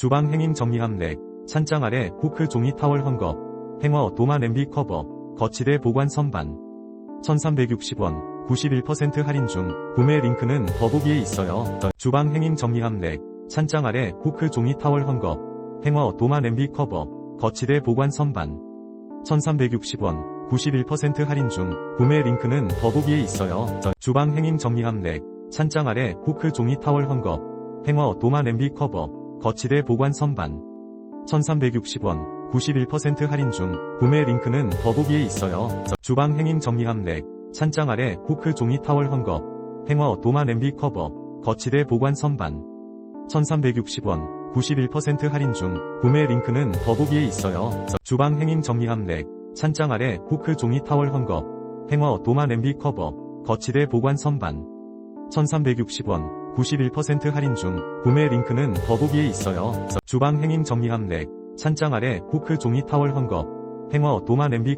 주방 행잉 정리함 렉, 찬장 아래 후크 종이 타월 헝겊, 행어 도마 냄비 커버, 거치대 보관 선반. 1360원, 91% 할인 중, 구매 링크는 더보기에 있어요. 주방 행잉 정리함 렉, 찬장 아래 후크 종이 타월 헝겊, 행어 도마 냄비 커버, 거치대 보관 선반. 1360원, 91% 할인 중, 구매 링크는 더보기에 있어요. 주방 행잉 정리함 렉, 찬장 아래 후크 종이 타월 헝겊, 행어 도마 냄비 커버, 거치대 보관 선반. 1360원, 91% 할인 중, 구매 링크는 더보기에 있어요. 주방 행잉 정리함 렉, 찬장 아래 후크 종이 타월 헝겊, 행어 도마 냄비 커버, 거치대 보관 선반. 1360원, 91% 할인 중, 구매 링크는 더보기에 있어요. 주방 행잉 정리함 렉, 찬장 아래 후크 종이 타월 헝겊, 행어 도마 냄비 커버, 거치대 보관 선반. 1360원, 91% 할인 중, 구매 링크는 더보기에 있어요. 주방 행잉 정리함 렉, 찬장 아래 후크 종이 타월 헝겊, 행어 도마 냄비